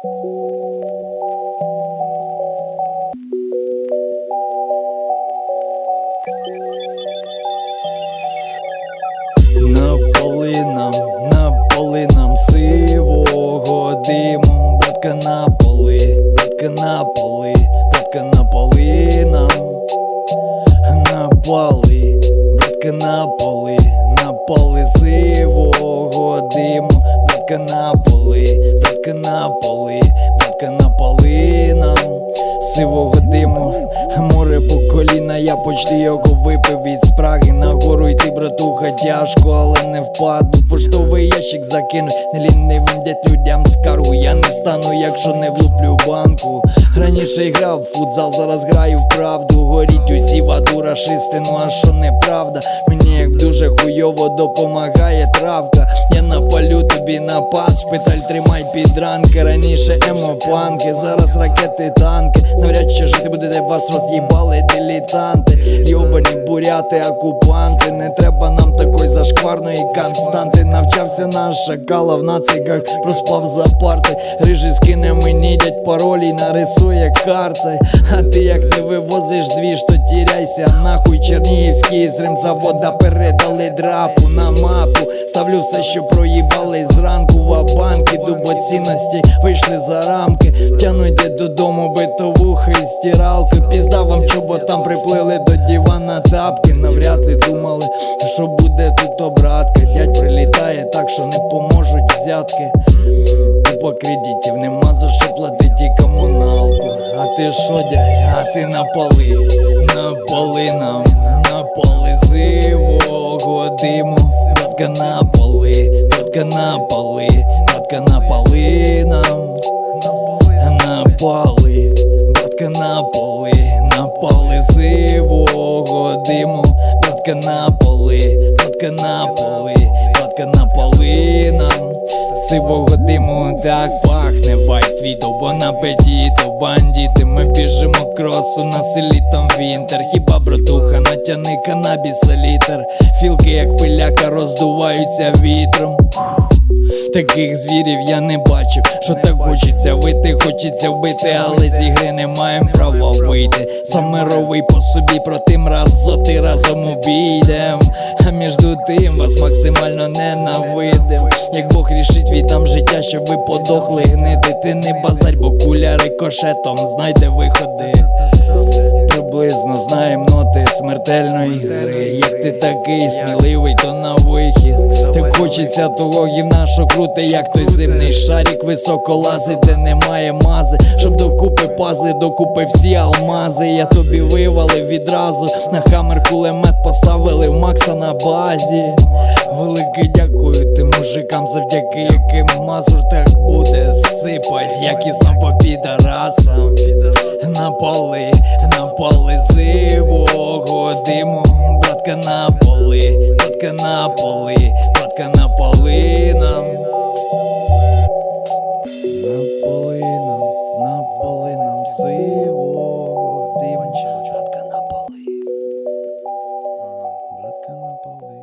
На полинам, на полинам сивого диму, братка на поли, братка на поли, братка на поли, братка на поли, на поли сивого диму, братка на поли, братка на поли, братка на полинам сивого диму, море по коліна, я почти його випив від спраги. Нагору йти, братуха, тяжко, але не впаду. Поштовий ящик закину, нелінний вендять людям скаргу. Я не встану, якщо не влуплю банку. Раніше грав в футзал, зараз граю в правду. Горіть усі в аду рашисти, ну а що неправда? Мені як дуже хуйово допомагає травка. Я напалю тобі на пас, шпиталь тримай під ранки. Раніше емопанки, зараз ракети, танки. Навряд чи жити буде, де вас роз'їбали дилітанти Йобані буряти, окупанти. Не треба нам такої зашкварної константи. Навчався на шакала в нациках, проспав за парти. Рижий скине мені дядь паролі, нарисує карти. А ти як не вивозиш двіж, то тіряйся. Нахуй Чернігівський з ремзавода передали драпу на мапу. Ставлю все, що проїбали зранку в банки Дубоцінності вийшли за рамки. Тянуть додому битовухи стиралки. Пізда вам чоботам приплили до дивана тапки. Навряд що не поможуть взятки. Купа кредитів, нема за що платити комуналку. А ти що, дядь, а ти напали, напали нам, напали зивого диму. Братка напали, братка напали, братка напали нам, напали, братка напали, напали зивого диму. Братка напали, братка напали, напали нам. Сивого диму так пахне вайт відео, бо на петіто бандіти Ми біжимо кросу на селі там вінтер. Хіба братуха натяни канабіса літер Філки як пиляка роздуваються вітром. Таких звірів я не бачив, що так хочеться вийти, хочеться вбити, але з ігри не маєм права вийти. Сам мировий по собі, протим разоти разом обійдем. А між тим вас максимально ненавидим. Як Бог рішить віддам життя, щоб ви подохли гнити. Ти не базарь, бо куля рикошетом знайде виходи. Приблизно знаєм ноти смертельної гри. Як ти такий сміливий, то на вихід. Хочеться того гівна, що круте, як той зимний шарик, високо лазить, де немає мази. Щоб докупи пазли, докупи всі алмази. Я тобі вивалив відразу. На хамер кулемет поставили Макса на базі. Велике дякую тим мужикам, завдяки яким мазур так буде сипать, якісно по підарасам. На поли, на поли сивого диму, братка на поли, братка на поли, ласка, наполина. На полинам, на полинам сивого димча. На поли. Братка на поли.